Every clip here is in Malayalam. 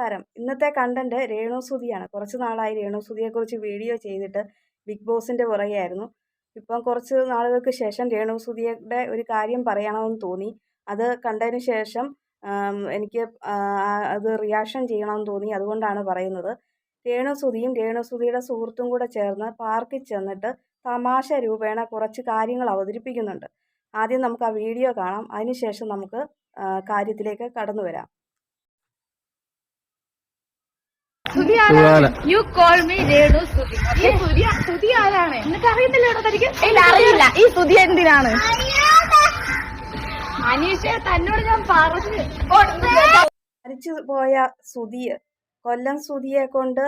നമസ്കാരം. ഇന്നത്തെ കണ്ടന്റ് രേണുസുതിയാണ് കുറച്ച് നാളായി കുറിച്ച് വീഡിയോ ചെയ്തിട്ട് ബിഗ് ബോസിന്റെ പുറകെയായിരുന്നു. ഇപ്പം കുറച്ച് നാളുകൾക്ക് ശേഷം രേണുസുതിയുടെ ഒരു കാര്യം പറയണമെന്ന് തോന്നി. അത് കണ്ടതിന് ശേഷം എനിക്ക് അത് റിയാക്ഷൻ ചെയ്യണമെന്ന് തോന്നി. അതുകൊണ്ടാണ് പറയുന്നത്. രേണുസുതിയും രേണുസുതിയുടെ സുഹൃത്തും കൂടെ ചേർന്ന് പാർക്കിൽ ചെന്നിട്ട് തമാശ രൂപേണ കുറച്ച് കാര്യങ്ങൾ അവതരിപ്പിക്കുന്നുണ്ട്. ആദ്യം നമുക്ക് ആ വീഡിയോ കാണാം. അതിനുശേഷം നമുക്ക് കാര്യത്തിലേക്ക് കടന്നു വരാം you call me Renu Sudhi Sudhi Sudhi ആരാണ്? നിനക്ക് അറിയത്തില്ലേടോ തനിക്ക്? ഇല്ല അറിയില്ല. ഈ സുതി എന്തിനാണ്? അനീഷെ തന്നോട് ഞാൻ പറഞ്ഞു. മരിച്ചു പോയ സുതിയ കൊല്ലം സുതിയെ കൊണ്ട്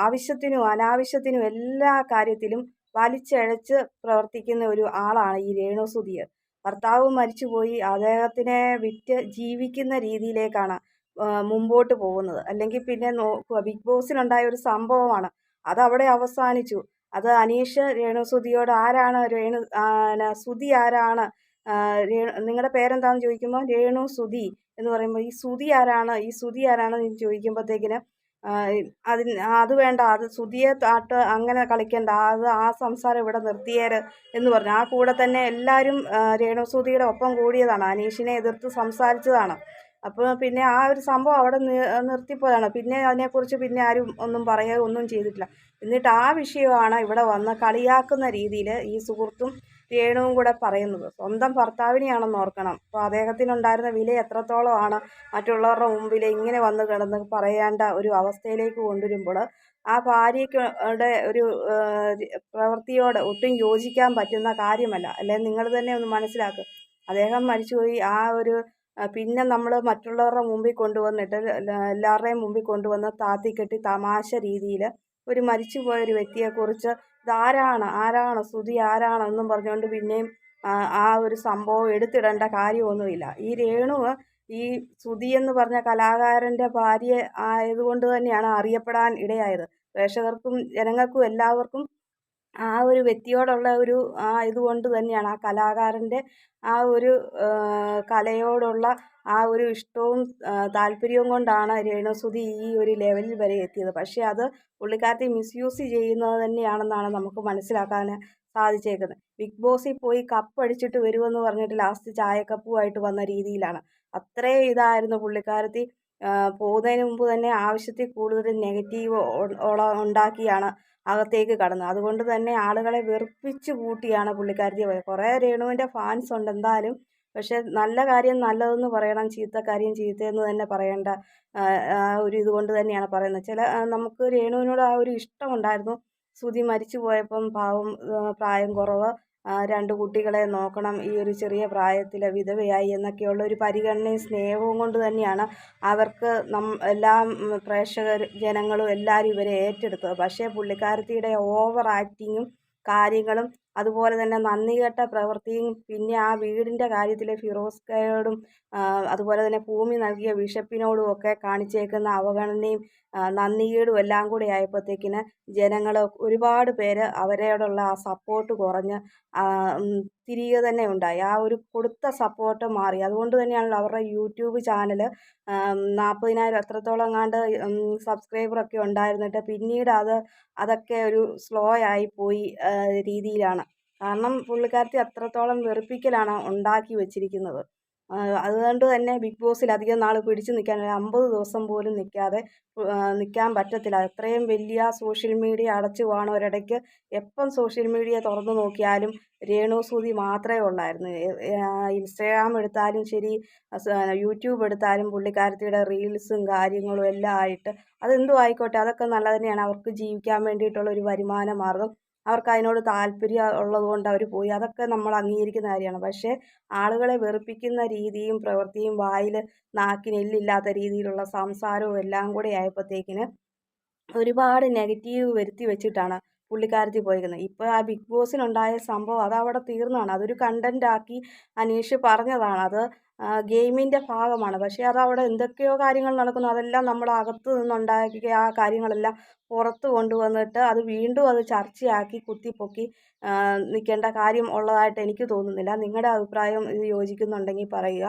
ആവശ്യത്തിനും അനാവശ്യത്തിനും എല്ലാ കാര്യത്തിലും വലിച്ചഴച്ച് പ്രവർത്തിക്കുന്ന ഒരു ആളാണ് ഈ രേണു സുതിയ ഭർത്താവ് മരിച്ചുപോയി. അദ്ദേഹത്തിനെ വിറ്റ് ജീവിക്കുന്ന രീതിയിലേക്കാണ് മുമ്പോട്ട് പോകുന്നത്. അല്ലെങ്കിൽ പിന്നെ നോക്കുക ബിഗ് ബോസിലുണ്ടായ ഒരു സംഭവമാണ്. അത് അവിടെ അവസാനിച്ചു. അത് അനീഷ് രേണു സുധിയോട് ആരാണ് രേണു സുതി ആരാണ്? നിങ്ങളുടെ പേരെന്താണെന്ന് ചോദിക്കുമ്പോൾ രേണു സുധി എന്ന് പറയുമ്പോൾ ഈ സുധി ആരാണ്? ഈ സുധി ആരാണ് എന്ന് ചോദിക്കുമ്പോഴത്തേക്കിന് അതിന് അത് വേണ്ട. അത് സുധിയെ താട്ട് അങ്ങനെ കളിക്കണ്ട. അത് ആ സംസാരം ഇവിടെ നിർത്തിയേര് എന്ന് പറഞ്ഞു. ആ കൂടെ തന്നെ എല്ലാവരും രേണുസുതിയുടെ ഒപ്പം കൂടിയതാണ്. അനീഷിനെ എതിർത്ത് സംസാരിച്ചതാണ്. അപ്പോൾ പിന്നെ ആ ഒരു സംഭവം അവിടെ നിർത്തിപ്പോയതാണ്. പിന്നെ അതിനെക്കുറിച്ച് പിന്നെ ആരും ഒന്നും പറയുക ഒന്നും ചെയ്തിട്ടില്ല. എന്നിട്ട് ആ വിഷയമാണ് ഇവിടെ വന്ന് കളിയാക്കുന്ന രീതിയിൽ ഈ സുഹൃത്തും രേണുവും കൂടെ പറയുന്നത്. സ്വന്തം ഭർത്താവിനെയാണെന്ന് ഓർക്കണം. അപ്പോൾ അദ്ദേഹത്തിനുണ്ടായിരുന്ന വില എത്രത്തോളമാണ് മറ്റുള്ളവരുടെ മുമ്പിൽ ഇങ്ങനെ വന്ന് കിടന്ന് പറയേണ്ട ഒരു അവസ്ഥയിലേക്ക് കൊണ്ടുവരുമ്പോൾ ആ ഭാര്യയ്ക്കുടെ ഒരു പ്രവൃത്തിയോട് ഒട്ടും യോജിക്കാൻ പറ്റുന്ന കാര്യമല്ല. അല്ലെ? നിങ്ങൾ തന്നെ ഒന്ന് മനസ്സിലാക്കുക അദ്ദേഹം മരിച്ചുപോയി. ആ ഒരു പിന്നെ നമ്മൾ മറ്റുള്ളവരുടെ മുമ്പിൽ കൊണ്ടുവന്നിട്ട് എല്ലാ- എല്ലാവരുടെയും മുമ്പിൽ കൊണ്ടുവന്ന് താത്തിക്കെട്ടി തമാശ രീതിയിൽ ഒരു മരിച്ചുപോയ ഒരു വ്യക്തിയെക്കുറിച്ച് ഇതാരാണ് ആരാണ് സ്തുതി ആരാണ് എന്നും പറഞ്ഞുകൊണ്ട് പിന്നെയും ആ, ഒരു സംഭവം എടുത്തിടേണ്ട കാര്യമൊന്നുമില്ല. ഈ രേണുവ് ഈ സുധി എന്ന് പറഞ്ഞ കലാകാരന്റെ ഭാര്യ ആയതുകൊണ്ട് തന്നെയാണ് അറിയപ്പെടാൻ ഇടയായത്. പ്രേക്ഷകർക്കും ജനങ്ങൾക്കും എല്ലാവർക്കും ആ ഒരു വ്യക്തിയോടുള്ള ഒരു ആ ഇതുകൊണ്ട് തന്നെയാണ് ആ കലാകാരന്റെ ആ ഒരു കലയോടുള്ള ആ ഒരു ഇഷ്ടവും താല്പര്യവും കൊണ്ടാണ് രേണുസുതി ഈ ഒരു ലെവലിൽ വരെ എത്തിയത്. പക്ഷേ അത് പുള്ളിക്കാരത്തി മിസ്യൂസ് ചെയ്യുന്നത് തന്നെയാണെന്നാണ് നമുക്ക് മനസ്സിലാക്കാൻ സാധിച്ചേക്കുന്നത്. ബിഗ് ബോസിൽ പോയി കപ്പ് അടിച്ചിട്ട് വരുമെന്ന് പറഞ്ഞിട്ട് ലാസ്റ്റ് ചായക്കപ്പുമായിട്ട് വന്ന രീതിയിലാണ്. അത്രയും ഇതായിരുന്നു പുള്ളിക്കാരത്തി പോകുന്നതിന് മുമ്പ് തന്നെ ആവശ്യത്തിൽ കൂടുതൽ നെഗറ്റീവ് ഉണ്ടാക്കിയാണ് അകത്തേക്ക് കടന്നത്. അതുകൊണ്ട് തന്നെ ആളുകളെ വെറുപ്പിച്ച് കൂട്ടിയാണ് പുള്ളിക്കാരത്തി പോയത്. കുറേ രേണുവിന്റെ ഫാൻസ് ഉണ്ട് എന്തായാലും. പക്ഷേ നല്ല കാര്യം നല്ലതെന്ന് പറയണം ചീത്ത കാര്യം ചീത്തയെന്ന് തന്നെ പറയേണ്ട ഒരു ഇതുകൊണ്ട് തന്നെയാണ് പറയുന്നത്. ചില നമുക്ക് രേണുവിനോട് ആ ഒരു ഇഷ്ടമുണ്ടായിരുന്നു. ശ്രുതി മരിച്ചു പോയപ്പം പാവം പ്രായം കുറവ്. രണ്ട് കുട്ടികളെ നോക്കണം. ഈ ഒരു ചെറിയ പ്രായത്തിൽ വിധവയായി എന്നൊക്കെയുള്ള ഒരു പരിഗണനയും സ്നേഹവും കൊണ്ട് തന്നെയാണ് അവർക്ക് നം എല്ലാ പ്രേക്ഷകർ ജനങ്ങളും എല്ലാവരും ഇവരെ ഏറ്റെടുത്തത്. പക്ഷേ പുള്ളിക്കാരത്തിയുടെ ഓവർ ആക്ടിങ്ങും കാര്യങ്ങളും അതുപോലെ തന്നെ നന്ദികെട്ട പ്രവൃത്തിയും പിന്നെ ആ വീടിന്റെ കാര്യത്തിലെ ഫിറോസ്കയോടും അതുപോലെ തന്നെ ഭൂമി നൽകിയ ബിഷപ്പിനോടും ഒക്കെ കാണിച്ചേക്കുന്ന അവഗണനയും നന്ദികേടും എല്ലാം കൂടി ആയപ്പോഴത്തേക്കിന് ജനങ്ങൾ ഒരുപാട് പേര് അവരോടുള്ള ആ സപ്പോർട്ട് കുറഞ്ഞ് തിരികെ തന്നെ ഉണ്ടായി. ആ ഒരു കൊടുത്ത സപ്പോർട്ട് മാറി. അതുകൊണ്ട് തന്നെയാണല്ലോ അവരുടെ യൂട്യൂബ് ചാനൽ നാൽപ്പതിനായിരം എത്രത്തോളം എങ്ങാണ്ട് സബ്സ്ക്രൈബറൊക്കെ ഉണ്ടായിരുന്നിട്ട് പിന്നീട് അത് അതൊക്കെ ഒരു സ്ലോ ആയി പോയി രീതിയിലാണ്. കാരണം പുള്ളിക്കാരത്തി അത്രത്തോളം വെറുപ്പിക്കലാണ് ഉണ്ടാക്കി വെച്ചിരിക്കുന്നത്. അതുകൊണ്ട് തന്നെ ബിഗ് ബോസിൽ അധികം നാൾ പിടിച്ചു നിൽക്കാൻ ഒരു അമ്പത് ദിവസം പോലും നിൽക്കാതെ നിൽക്കാൻ പറ്റത്തില്ല. അത്രയും വലിയ സോഷ്യൽ മീഡിയ അടച്ചു പോകണം ഒരിടയ്ക്ക് എപ്പം സോഷ്യൽ മീഡിയ തുറന്നു നോക്കിയാലും രേണു സൂതി മാത്രമേ ഉള്ളായിരുന്നു. ഇൻസ്റ്റാഗ്രാം എടുത്താലും ശരി യൂട്യൂബ് എടുത്താലും പുള്ളിക്കാരത്തിയുടെ റീൽസും കാര്യങ്ങളും എല്ലാം ആയിട്ട് അതെന്തും ആയിക്കോട്ടെ അതൊക്കെ നല്ലത് തന്നെയാണ്. അവർക്ക് ജീവിക്കാൻ വേണ്ടിയിട്ടുള്ള ഒരു വരുമാന മാർഗം അവർക്ക് അതിനോട് താല്പര്യം ഉള്ളത് കൊണ്ട് അവർ പോയി. അതൊക്കെ നമ്മൾ അംഗീകരിക്കുന്ന കാര്യമാണ്. പക്ഷേ ആളുകളെ വെറുപ്പിക്കുന്ന രീതിയും പ്രവൃത്തിയും വായിൽ നാക്കിന് എല്ലില്ലാത്ത രീതിയിലുള്ള സംസാരവും എല്ലാം കൂടെ ആയപ്പോഴത്തേക്കിന് ഒരുപാട് നെഗറ്റീവ് വരുത്തി വെച്ചിട്ടാണ് പുള്ളിക്കാരത്തി പോയിരിക്കുന്നത്. ഇപ്പോൾ ആ ബിഗ് ബോസിനുണ്ടായ സംഭവം അതവിടെ തീർന്നതാണ്. അതൊരു കണ്ടന്റ് ആക്കി അനീഷ് പറഞ്ഞതാണ്. അത് ഗെയിമിന്റെ ഭാഗമാണ്. പക്ഷേ അത് അവിടെ എന്തൊക്കെയോ കാര്യങ്ങൾ നടക്കുന്നു. അതെല്ലാം നമ്മൾ അകത്ത് നിന്നുണ്ടാക്കിയ ആ കാര്യങ്ങളെല്ലാം പുറത്ത് കൊണ്ടുവന്നിട്ട് അത് വീണ്ടും അത് ചർച്ചയാക്കി കുത്തിപ്പൊക്കി നിൽക്കേണ്ട കാര്യം ഉള്ളതായിട്ട് എനിക്ക് തോന്നുന്നില്ല. നിങ്ങളുടെ അഭിപ്രായം ഇത് യോജിക്കുന്നുണ്ടെങ്കിൽ പറയുക.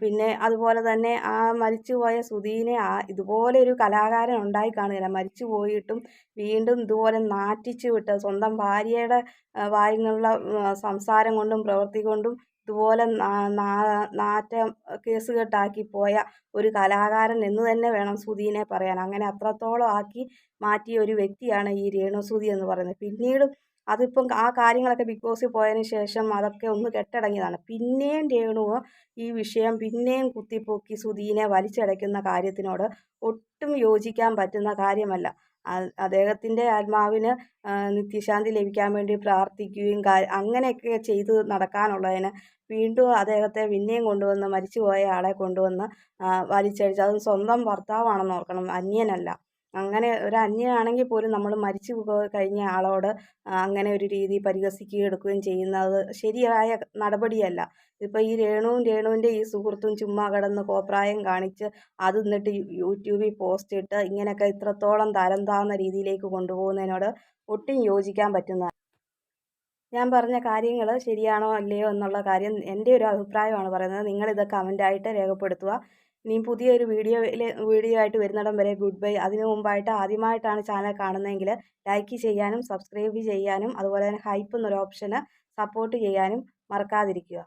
പിന്നെ അതുപോലെ തന്നെ ആ മരിച്ചുപോയ സുധീനെ ആ ഇതുപോലെ ഒരു കലാകാരൻ ഉണ്ടായി കാണുകയില്ല മരിച്ചു പോയിട്ടും വീണ്ടും ഇതുപോലെ നാറ്റിച്ചു വിട്ട് സ്വന്തം ഭാര്യയുടെ നിന്നുള്ള സംസാരം കൊണ്ടും പ്രവൃത്തി കൊണ്ടും ഇതുപോലെ നാറ്റ പോയ ഒരു കലാകാരൻ എന്ന് തന്നെ വേണം സുധീനെ പറയാൻ. അങ്ങനെ അത്രത്തോളം ആക്കി മാറ്റിയ ഒരു വ്യക്തിയാണ് ഈ രേണുസുധി എന്ന് പറയുന്നത്. പിന്നീട് അതിപ്പം ആ കാര്യങ്ങളൊക്കെ ബിഗ് ബോസിൽ പോയതിന് ശേഷം അതൊക്കെ ഒന്ന് കെട്ടടങ്ങിയതാണ്. പിന്നെയും രേണു ഈ വിഷയം പിന്നെയും കുത്തിപ്പൊക്കി സുധീനെ വലിച്ചടയ്ക്കുന്ന കാര്യത്തിനോട് ഒട്ടും യോജിക്കാൻ പറ്റുന്ന കാര്യമല്ല. അദ്ദേഹത്തിന്റെ ആത്മാവിന് നിത്യശാന്തി ലഭിക്കാൻ വേണ്ടി പ്രാർത്ഥിക്കുകയും അങ്ങനെയൊക്കെ ചെയ്ത് നടക്കാനുള്ളതിന് വീണ്ടും അദ്ദേഹത്തെ പിന്നെയും കൊണ്ടുവന്ന് മരിച്ചുപോയ ആളെ കൊണ്ടുവന്ന് വലിച്ചഴിച്ച് അതും സ്വന്തം ഭർത്താവാണെന്ന് ഓർക്കണം അന്യനല്ല. അങ്ങനെ ഒരു അന്യനാണെങ്കിൽ പോലും നമ്മൾ മരിച്ചു കഴിഞ്ഞ ആളോട് അങ്ങനെ ഒരു രീതി പരിഹസിക്കുകയും എടുക്കുകയും ചെയ്യുന്നത് ശരിയായ നടപടിയല്ല. ഇപ്പോൾ ഈ രേണുവും രേണുവിന്റെ ഈ സുഹൃത്തും ചുമ്മാ കിടന്ന് കോപ്രായം കാണിച്ച് അത് എന്നിട്ട് യൂട്യൂബിൽ പോസ്റ്റ് ഇട്ട് ഇങ്ങനെയൊക്കെ ഇത്രത്തോളം തരം താഴ്ന്ന രീതിയിലേക്ക് കൊണ്ടുപോകുന്നതിനോട് ഒട്ടും യോജിക്കാൻ പറ്റുന്ന ഞാൻ പറഞ്ഞ കാര്യങ്ങൾ ശരിയാണോ അല്ലയോ എന്നുള്ള കാര്യം എന്റെ ഒരു അഭിപ്രായമാണ് പറയുന്നത്. നിങ്ങളിത് കമന്റായിട്ട് രേഖപ്പെടുത്തുക. ഇനിയും പുതിയൊരു വീഡിയോയിൽ വീഡിയോ ആയിട്ട് വരുന്നിടം വരെ ഗുഡ് ബൈ. അതിനു മുമ്പായിട്ട് ആദ്യമായിട്ടാണ് ചാനൽ കാണുന്നതെങ്കിൽ ലൈക്ക് ചെയ്യാനും സബ്സ്ക്രൈബ് ചെയ്യാനും അതുപോലെ തന്നെ ഹൈപ്പ് എന്നൊരു ഓപ്ഷന് സപ്പോർട്ട് ചെയ്യാനും മറക്കാതിരിക്കുക.